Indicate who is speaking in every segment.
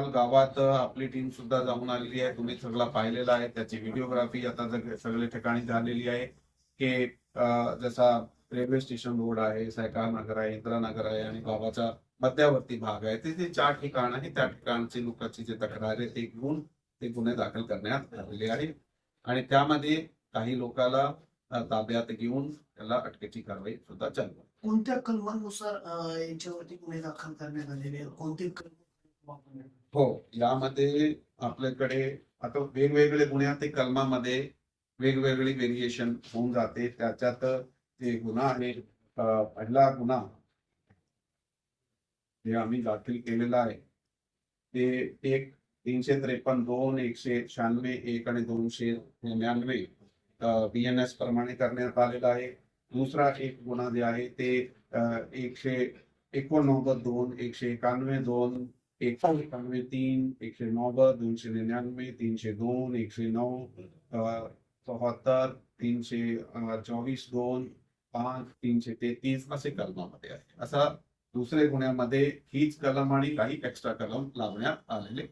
Speaker 1: गावात आपली टीम सुद्धा जाऊन आलेली आहे. तुम्ही सगळं पाहिलेलं आहे. त्याची व्हिडिओग्राफी आता सगळे ठिकाणी झालेली आहे. की जसा रेल्वे स्टेशन रोड आहे सायकार नगर आहे इंदिरानगर आहे आणि गावाचा मध्यावर्ती भाग आहे. तिथे चार ठिकाण आहे त्या ठिकाणची लोकांची जे तक्रार आहे ते घेऊन ते गुन्हे दाखल करण्यात आलेले आहे. आणि त्यामध्ये काही लोकांना ताब्यात घेऊन त्याला अटकेची कारवाई सुद्धा चालू आहे.
Speaker 2: कोणत्या कलमानुसार यांच्यावरती गुन्हे दाखल करण्यात आलेले कोणते कलम
Speaker 1: हो यामध्ये आपल्याकडे आता वेगवेगळे गुन्ह्या ते कलमामध्ये वेगवेगळी व्हेरिएशन होऊन जाते. त्याच्यात ते गुन्हा आहे पहिला गुन्हा जे आम्ही दाखल केलेला आहे ते एक तीनशे त्रेपन्न दोन एकशे शहाण्णवे एक आणि दोनशे निन्यानवे बी एन एस प्रमाणे करण्यात आलेला आहे. दुसरा एक गुन्हा जे आहे ते एकशे एकोणनव्वद दोन एकशे एकाण्णवे दोन एकशे एकाण्णवे तीन एकशे नव्वद दोनशे निन्यानवे तीनशे दोन एकशे नऊ चौहत्तर तीनशे चोवीस दोन पाच तीनशे तेहतीस असे कलमामध्ये आहे असा दुसऱ्या गुन्ह्यामध्ये हीच कलम आणि काही एक्स्ट्रा कलम लावण्यात आलेले.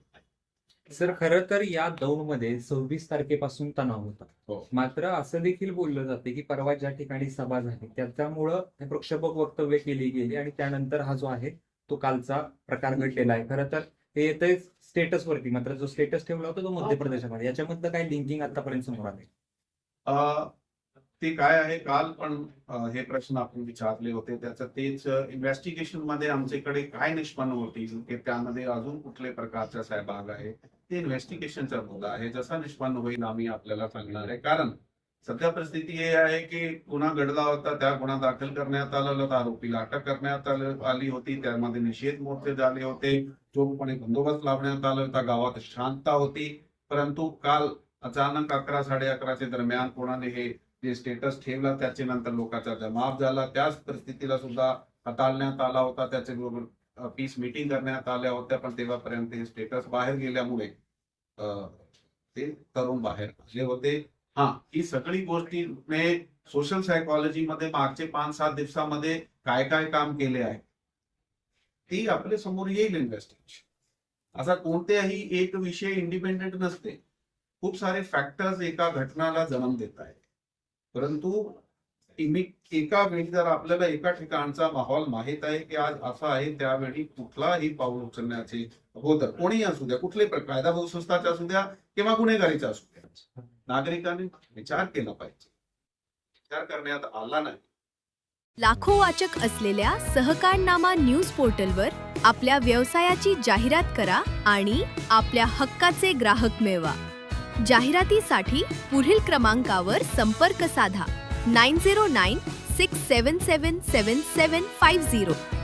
Speaker 3: सर खरं तर या दौडमध्ये सव्वीस तारखेपासून तणाव होता
Speaker 1: हो.
Speaker 3: मात्र असं देखील बोललं जाते की परवा ज्या ठिकाणी सभा झाली त्याच्यामुळं हे प्रक्षोभक वक्तव्य केली गेली आणि त्यानंतर हा जो आहे तो कालचा प्रकार घडलेला आहे. खरं तर हे येतंय स्टेटस वरती. मात्र जो स्टेटस ठेवला होता तो मध्य प्रदेशामध्ये. याच्यामधलं काही लिंकिंग आतापर्यंत समोर आले
Speaker 1: अं, ते काय आहे? काल पण हे प्रश्न आपण विचारले होते. त्याचं तेच इन्व्हेस्टिगेशनमध्ये आमच्याकडे काय निष्पन्न होतील की त्यामध्ये अजून कुठले प्रकारचा सहभाग आहे? ते इन्व्हेस्टिगेशनचा मुद्दा आहे. जसा निष्पन्न होईल आम्ही आपल्याला सांगणार आहे. कारण सध्या परिस्थिती हे आहे की गुन्हा घडला होता त्या गुन्हा दाखल करण्यात आला होता आरोपीला अटक करण्यात आली होती. त्यामध्ये निषेध मोर्चे झाले होते. चोखपणे बंदोबस्त लावण्यात आला होता. गावात शांतता होती. परंतु काल अचानक अकरा साडे अकराच्या दरम्यान कोणाने हे जे स्टेटस ठेवला त्याच्या नंतर लोकांचा जमाव झाला. त्याच परिस्थितीला सुद्धा हाताळण्यात आला होता. त्याचे बरोबर पीस मीटिंग करण्यात आल्या होत्या. पण तेव्हापर्यंत हे स्टेटस बाहेर गेल्यामुळे अं, ते तरुण बाहेर आले होते. हा. ही सगळी गोष्टी सोशल सायकॉलॉजी मध्ये मागचे पाच सात दिवसामध्ये काय काय काम केले आहे ती आपल्यासमोर येईल इन्व्हेस्टिगेशन असा कोणत्याही एक विषय इंडिपेंडेंट नसते. खूप सारे फॅक्टर्स एका घटनाला जन्म देत आहेत. परंतु एका वेळी जर आपल्याला एका ठिकाणचा माहोल माहीत आहे की आज असा आहे त्यावेळी कुठलाही पाऊल उचलण्याचे होतं कोणीही असू द्या कुठले कायदा कायदा संस्थाचे असू द्या किंवा गुन्हेगारीचा असू द्या. नागरिकांनी विचार केला पाहिजे. विचार करण्यात आला नाही.
Speaker 4: लाखो वाचक असलेल्या सहकारनामा न्यूज पोर्टलवर आपल्या व्यवसायाची जाहिरात करा आणि आपल्या हक्काचे ग्राहक मिळवा. जाहिरातीसाठी पुढील क्रमांकावर संपर्क साधा. Nine zero nine six seven seven seven seven five zero.